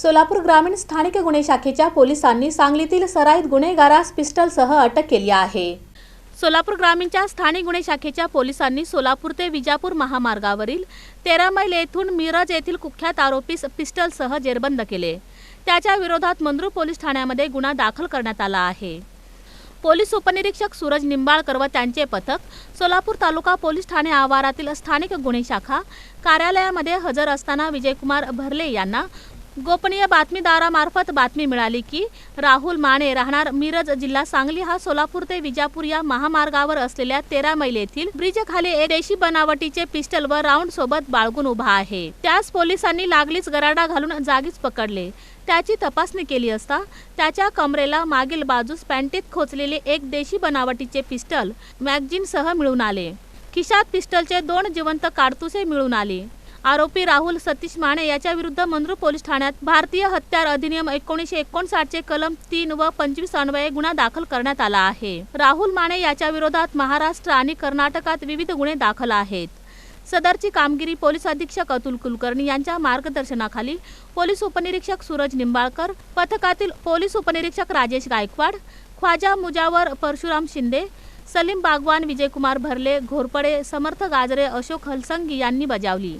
सोलापूर ग्रामीण स्थानिक गुन्हे शाखेच्या पोलिसांनी सांगलीतील सराईत गुन्हेगारास पिस्टलसह अटक केली आहे. सोलापूर ग्रामीणच्या स्थानिक गुन्हे शाखेच्या पोलिसांनी सोलापूर ते विजापूर महामार्गावरील तेरा मैल येथून मिरज येथील कुख्यात आरोपीस पिस्टलसह जेरबंद केले. त्याच्या विरोधात मंद्रू पोलीस ठाण्यामध्ये गुन्हा दाखल करण्यात आला आहे. पोलीस उपनिरीक्षक सूरज निंबाळकर व त्यांचे पथक सोलापूर तालुका पोलीस ठाणे आवारातील स्थानिक गुन्हे शाखा कार्यालयामध्ये हजर असताना विजयकुमार भरले यांना गोपनीय बातमीदारामार्फत बातमी मिळाली की राहुल माने राहणार मिरज जिल्हा सांगली हा सोलापूर ते विजापूर या महामार्गावर असलेल्या तेरा मैल येथील ब्रिज खाली एक देशी बनावटीचे पिस्टल व राऊंड सोबत बाळगून उभा आहे. त्यास पोलिसांनी लागलीच गराडा घालून जागीच पकडले. त्याची तपासणी केली असता त्याच्या कमरेला मागील बाजूस पॅन्टीत खोचलेले एक देशी बनावटीचे पिस्टल मॅगझिनसह मिळून आले. खिशात पिस्टलचे दोन जिवंत काडतुसे मिळून आले. आरोपी राहुल सतीश माने याच्या विरुद्ध मंद्रू पोलीस ठाण्यात भारतीय हत्यार अधिनियम एकोणीसशे एकोणसाठचे कलम तीन व पंचवीस अन्वये गुन्हा दाखल करण्यात आला आहे. राहुल माने याच्या विरोधात महाराष्ट्र आणि कर्नाटकात विविध गुन्हे दाखल आहेत. सदरची कामगिरी पोलीस अधीक्षक अतुल कुलकर्णी यांच्या मार्गदर्शनाखाली पोलीस उपनिरीक्षक सूरज निंबाळकर पथकातील पोलीस उपनिरीक्षक राजेश गायकवाड ख्वाजा मुजावर परशुराम शिंदे सलीम बागवान विजयकुमार भरले घोरपडे समर्थ गाजरे अशोक हलसंगी यांनी बजावली.